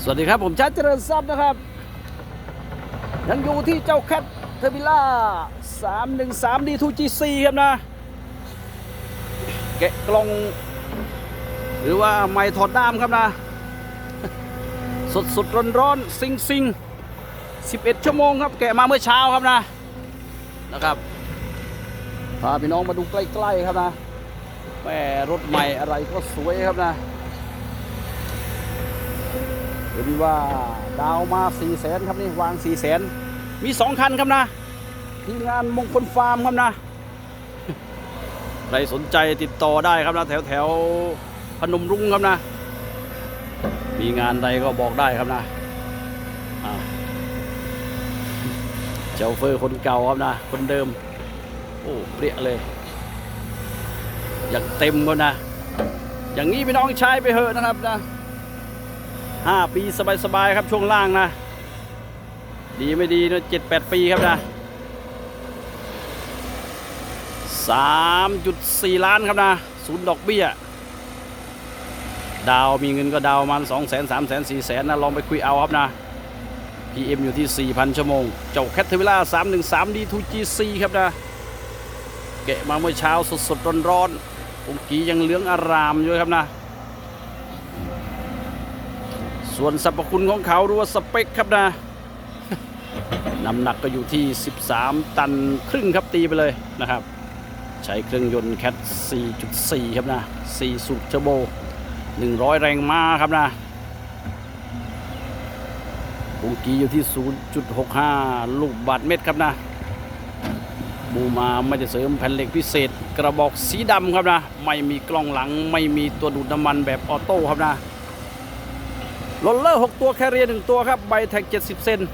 สวัสดีครับ ผมชัดเจริญทรัพย์นะครับ ยังอยู่ที่เจ้าแคทเทอร์บิล่า313 D2GC ครับนะ แกะกล่อง หรือว่าไม่ถอดด้ามครับนะ สดสดร้อนร้อนซิงซิง11ชั่วโมงครับ แกะมาเมื่อเช้าครับนะนะครับพาพี่น้องมาดูใกล้ ๆ ครับนะแม่รถใหม่อะไรก็สวยครับนะ เห็นว่าดาวมา4ี่แสนครับนี่วาง4ี่แสนมีสองคันครับนะทีมงานมงคลฟาร์มครับนะใครสนใจติดต่อได้ครับนะ แถวแถวพนมรุ้งครับนะ มีงานใดก็บอกได้ครับนะอ่าเจ้าเฟอร์คนเก่าครับนะ คนเดิม โอ้เปรี้ยเลย อย่างเต็มก็นะ อย่างนี้พี่น้องใช้ไปเถอะนะครับนะ ห้าปีสบายๆครับช่วงล่างนะ ดีไม่ดีนะเจ็ดแปดปีครับนะสามจุดสี่ล้านครับนะศูนย์ดอกเบี้ย ดาวมีเงินก็ดาวมันสองแสนสามแสนสี่แสนนะลองไปคุยเอาครับนะ PM อยู่ที่ 4,000 ชั่วโมง เจ้าแคทเทอร์วิล่า313 D2GC ครับนะแกะมาเมื่อเช้าสดๆร้อนๆองกียังเหลืองอารามอยู่ครับนะ ส่วนสรรพคุณของเขาหรือว่าสเปคครับนะน้ำหนักก็อยู่ที่ 13 ตันครึ่งครับตีไปเลยนะครับ ใช้เครื่องยนต์แคท4.4 ครับนะ 4 สูบเทอร์โบ 100 แรงม้าครับนะองกีอยู่ที่ 0.65 ลูกบาทเมตรครับนะบูมาไม่จะเสริมแผ่นเหล็กพิเศษ กระบอกสีดำครับนะ ไม่มีกล้องหลังไม่มีตัวดูดน้ำมันแบบออโต้ครับนะ โรลเลอร์ 6 ตัวแคเรียร์1ตัวครับ ใบแท็ก 70 เซน 320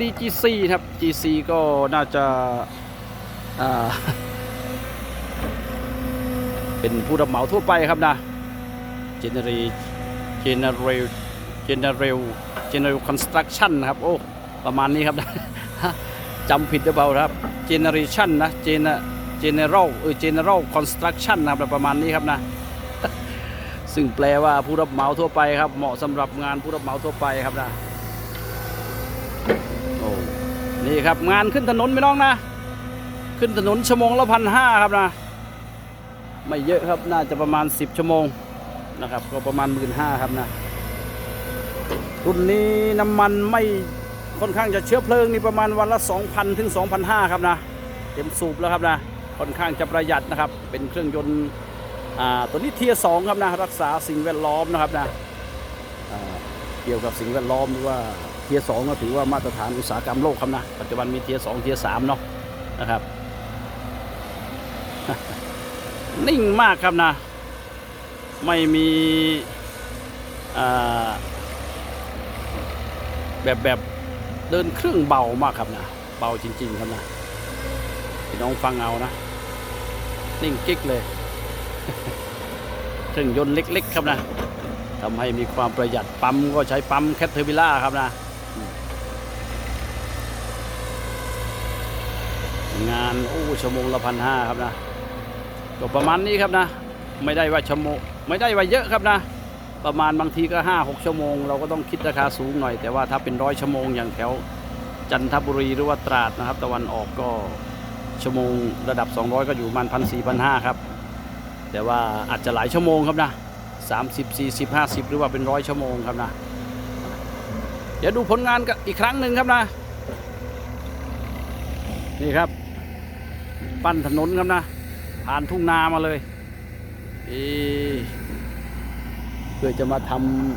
DGC ครับ GC ก็น่าจะาเป็นผู้รับเหมาทั่วไปครับนะ General General General General Construction นะครับ โอ้ ประมาณนี้ครับจำผิดหรือเปล่าครับ Generation นะ Gen General เออ General Construction นะครับประมาณนี้ครับนะ ซึ่งแปลว่าผู้รับเหมาทั่วไปครับ เหมาะสำหรับงานผู้รับเหมาทั่วไปครับนะโอ้นี่ครับงานขึ้นถนนไม่น้องนะ ขึ้นถนนชั่วโมงละพันห้าครับนะ ไม่เยอะครับน่าจะประมาณ 10 ชั่วโมงนะครับ ก็ประมาณหมื่นห้าครับนะรุ่นนี้น้ำมันไม่ค่อนข้างจะเชื้อเพลิงนี่ประมาณวันละ 2,000 ถึง 2,500 ครับนะ เต็มสูบแล้วครับนะ ค่อนข้างจะประหยัดนะครับ เป็นเครื่องยนต์ตัวนี้เทียสองครับนะรักษาสิ่งแวดล้อมนะครับนะเกี่ยวกับสิ่งแวดล้อมหรือว่าเทียสองก็ถือว่ามาตรฐานอุตสาหกรรมโลกครับนะปัจจุบันมีเทียสองเทียสามเนาะนะครับ นิ่งมากครับนะ ไม่มีแบบแบบเดินเครื่องเบามากครับนะ เบาจริง ๆ ครับนะพี่น้องฟังเอานะ นิ่งกิ๊กเลยเครื่องยนต์เล็ก ๆ ครับนะทำให้มีความประหยัดปั๊มก็ใช้ปั๊มแคทเทอร์บิล่าครับนะงานโอ้ชั่วโมงละพันห้าครับนะก็ประมาณนี้ครับนะ ไม่ได้ว่าชั่วโมงไม่ได้ว่าเยอะครับนะ ประมาณบางทีก็5 6ชั่วโมง เราก็ต้องคิดราคาสูงหน่อย แต่ว่าถ้าเป็นร้อยชั่วโมงอย่างแถวจันทบุรีหรือว่าตราดนะครับ ตะวันออกก็ ชั่วโมงระดับ 200 ก็อยู่ประมันพันสี่พันห้าครับ แต่ว่าอาจจะหลายชั่วโมงครับนะ30 40 50 หรือว่าเป็นร้อยชั่วโมงครับนะ เดี๋ยวดูผลงานกันอีกครั้งหนึ่งครับนะ นี่ครับ ปั้นถนนครับนะ ผ่านทุ่งนามาเลยเอเพื่อจะมาท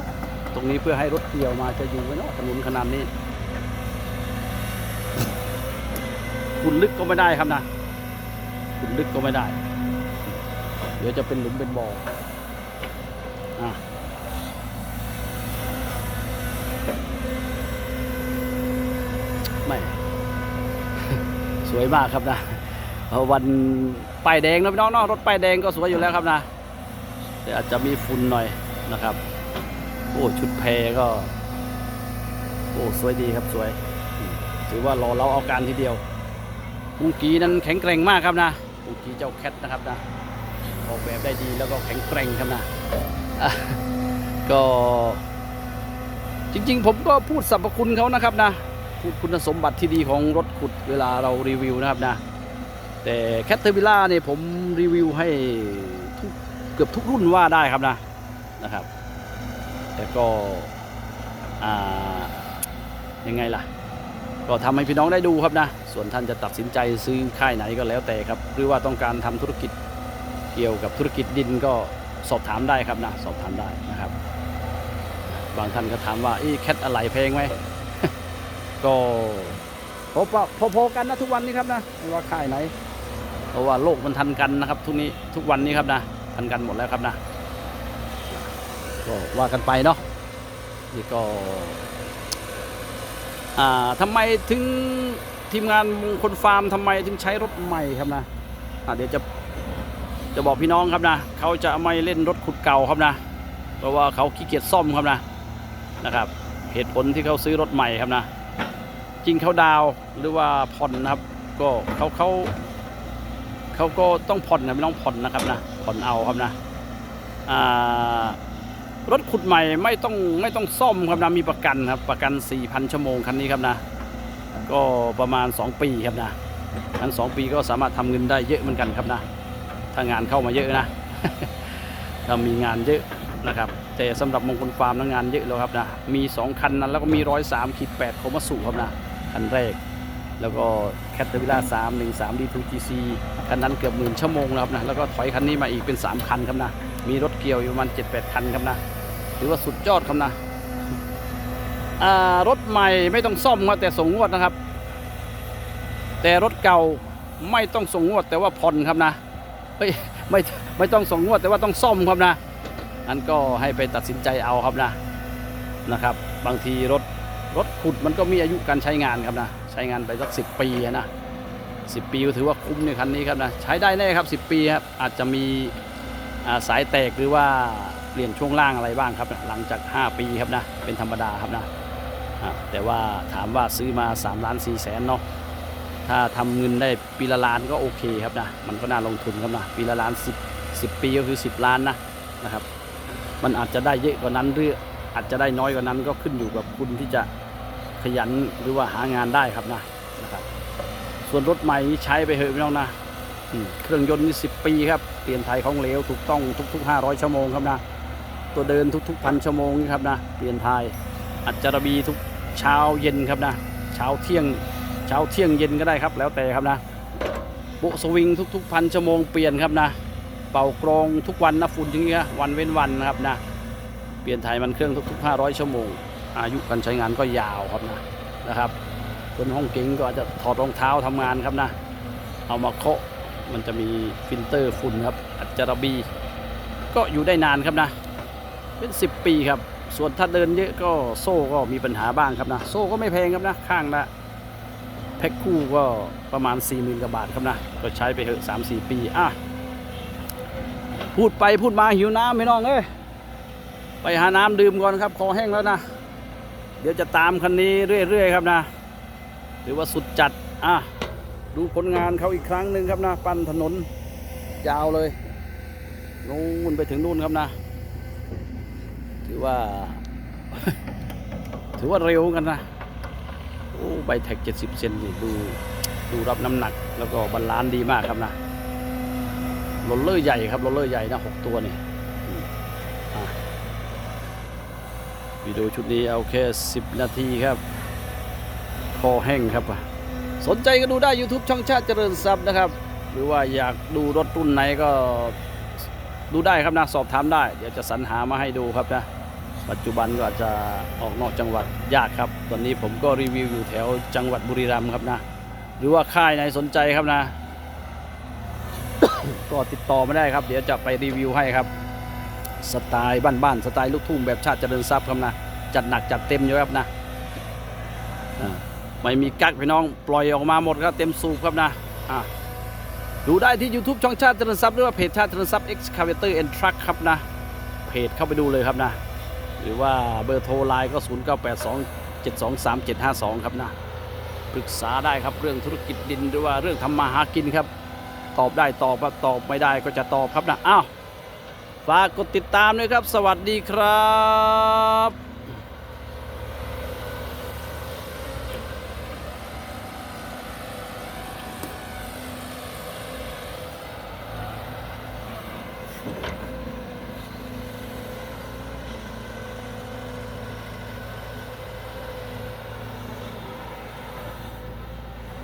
ำตรงนี้เพื่อให้รถเกี่ยวมาจะอยู่ไว้เนาะถนนขนาดนี้ คุณลึกก็ไม่ได้ครับนะคุณลึกก็ไม่ได้ เดี๋ยวจะเป็นหลุมเป็นบ่ออะไม่ สวยมากครับนะวันป้ายแดงนะพี่น้องเนาะรถป้ายแดงก็สวยอยู่แล้วครับนะแต่อาจจะมีฝุ่นหน่อยนะครับ โอ้ชุดแพก็ โอ้สวยดีครับสวย ถือว่ารอเราเอาการทีเดียว ปุงกีนั้นแข็งแกร่งมากครับนะปุงกีเจ้าแคทนะครับนะออกแบบได้ดีแล้วก็แข็งแกร่งครับนะะก็จริงๆ ผมก็พูดสรรพคุณเขานะครับนะพูดคุณสมบัติที่ดีของรถขุดเวลาเรารีวิวนะครับนะแต่แคทเทอร์ l ิล่าเนี่ยผมรีวิวให้ทุกเกือบทุกรุ่นว่าได้ครับนะนะครับ แต่ก็อ่ายังไงล่ะ ก็ทำให้พี่น้องได้ดูครับนะ ส่วนท่านจะตัดสินใจซื้อค่ายไหนก็แล้วแต่ครับ หรือว่าต้องการทำธุรกิจเกี่ยวกับธุรกิจดินก็สอบถามได้ครับนะ สอบถามได้นะครับ บางท่านก็ถามว่าอีแคทอะไรแพงไหมก็พอพอพอๆกันนะทุกวันนี้ครับนะไม่ว่าค่ายไหน เพราะว่าโลกมันทันกันนะครับ ทุกนี้ทุกวันนี้ครับนะ ทันกันหมดแล้วครับนะก็ว่ากันไปเนาะนี่ก็ ทำไมถึงทีมงานมงคลฟาร์มทำไมถึงใช้รถใหม่ครับนะอ่าเดี๋ยวจะจะบอกพี่น้องครับนะเขาจะไม่เล่นรถขุดเก่าครับนะ เพราะว่าเขาขี้เกียจซ่อมครับนะนะครับ เหตุผลที่เขาซื้อรถใหม่ครับนะ จริงเขาดาวหรือว่าผ่อนนะครับ ก็เขาเขาเขาก็ต้องผ่อนนะไม่ต้องผ่อนนะครับนะผ่อนเอาครับนะอ่า รถขุดใหม่ไม่ต้องไม่ต้องซ่อมครับนะมีประกันครับประกัน 4,000 ชั่วโมงคันนี้ครับนะ ก็ประมาณ 2 ปีครับนะงั้น2ปีก็สามารถทำเงินได้เยอะเหมือนกันครับนะ ถ้างานเข้ามาเยอะนะถ้ามีงานเยอะนะครับ แต่สำหรับมงคลฟาร์มนะงานเยอะแล้วครับนะ มี 2 คันนั้นแล้วก็มี 103ขีด8โคมาสุครับนะ คันแรก แล้วก็แคทเทอร์วิล่า3 1 3 D2GC คันนั้นเกือบหมื่นชั่วโมงแล้วครับนะแล้วก็ถอยคันนี้มาอีกเป็น 3 คันครับนะ มีรถเกี่ยวอยู่ประมาณ7-8คันครับนะถือว่าสุดยอดครับนะรถใหม่ไม่ต้องซ่อมครับแต่ส่งงวดนะครับ แต่รถเก่าไม่ต้องส่งงวด แต่ว่าผ่อนครับนะเฮ้ยไม่ไม่ต้องส่งงวดแต่ว่าต้องซ่อมครับนะอันก็ให้ไปตัดสินใจเอาครับนะนะครับ บางทีรถรถขุดมันก็มีอายุการใช้งานครับนะใช้งานไปสักสิปีนะสิปีก็ถือว่าคุ้มในคันนี้ครับนะใช้ได้แน่ครับสิปีครับอาจจะมี สายแตกหรือว่าเปลี่ยนช่วงล่างอะไรบ้างครับ หลังจาก 5 ปีครับนะเป็นธรรมดาครับนะแต่ว่าถามว่าซื้อมา 3 ล้าน4แสนเนาะถ้าทำเงินได้ปีละล้านก็โอเคครับนะมันก็น่าลงทุนครับนะปีละล้าน 10 10 ปีก็คือ 10 ล้านนะนะครับ มันอาจจะได้เยอะกว่านั้นหรืออาจจะได้น้อยกว่านั้นก็ขึ้นอยู่กับคุณที่จะขยันหรือว่าหางานได้ครับนะนะครับ ส่วนรถใหม่นี่ใช้ไปเถอะพี่น้องนะ เครื่องยนต์นี่สิปีครับเปลี่ยนไทยของเหลวถูกต้องทุก ๆ 500 ชั่วโมงครับนะ ตัวเดินทุกๆพันชั่วโมงนี่ครับนะ เปลี่ยนไทยอัจจารบีทุกเช้าเย็นครับนะเช้าเที่ยงเช้าเที่ยงเย็นก็ได้ครับ แล้วแต่ครับนะโบสวิงทุกๆพันชั่วโมงเปลี่ยนครับนะ เป่ากรองทุกวันนะฝุ่นอย่างเงี้ยวันเว้นวันนะครับนะ เปลี่ยนไทยมันเครื่องทุก ๆ 500 ชั่วโมง อายุการใช้งานก็ยาวครับนะนะครับคนห้องเก๋งก็อาจจะถอดรองเท้าทำงานครับนะ เอามาเคาะ มันจะมีฟิลเตอร์ฝุ่นครับ อัจจารบี ก็อยู่ได้นานครับนะ เป็น 10 ปีครับ ส่วนถ้าเดินเยอะก็โซ่ก็มีปัญหาบ้างครับนะ โซ่ก็ไม่แพงครับนะ ข้างละแพ็คคู่ก็ประมาณ 4 0,000กว่าบาทครับนะ ก็ใช้ไปเถอะ3-4 ปี อะ พูดไปพูดมาหิวน้ำไม่น้องเอ้ยไปหาน้ำดื่มก่อนครับคอแห้งแล้วนะ เดี๋ยวจะตามคันนี้เรื่อยๆครับนะถือว่าสุดจัด อะ ดูผลงานเขาอีกครั้งหนึ่งครับนะปั้นถนนยาวเลยนู่นไปถึงนู่นครับนะ ถือว่า ถือว่าเร็วกันนะโอ้ใบแท็กเจ็ดสิบเซนนี่ดูดูรับน้ำหนักแล้วก็บาลานซ์ดีมากครับนะโรลเลอร์ใหญ่ครับโรลเลอร์ใหญ่นะหกตัวนี่วิดีโอชุดนี้เอาแค่สิบนาทีครับ คอแห้งครับอะ สนใจก็ดูได้ YouTube ช่องชาติเจริญทรัพย์นะครับ หรือว่าอยากดูรถรุ่นไหนก็ดูได้ครับนะสอบถามได้ เดี๋ยวจะสรรหามาให้ดูครับนะปัจจุบันก็อาจจะออกนอกจังหวัดยากครับ ตอนนี้ผมก็รีวิวอยู่แถวจังหวัดบุรีรัมย์ครับนะ หรือว่าค่ายไหนสนใจครับนะ ก็ติดต่อมาได้ครับ เดี๋ยวจะไปรีวิวให้ครับ สไตล์บ้านๆสไตล์ลูกทุ่งแบบชาติเจริญทรัพย์ครับนะ จัดหนักจัดเต็มอยู่ครับนะอ่า ไม่มีกักพี่น้องปล่อยออกมาหมดครับเต็มสูบครับนะอะดูได้ที่ YouTube ช่องชาติเจริญทรัพย์หรือว่าเพจชาติเจริญทรัพย์ Excavator and Truck ครับนะ เพจเข้าไปดูเลยครับนะ หรือว่าเบอร์โทรไลน์ก็ 0 9 8 2 7 2 3 7 5 2 ครับนะปรึกษาได้ครับเรื่องธุรกิจดินหรือว่าเรื่องทำมาหากินครับ ตอบได้ตอบครับตอบไม่ได้ก็จะตอบครับนะอ้าวฝากกดติดตามด้วยครับ สวัสดีครับ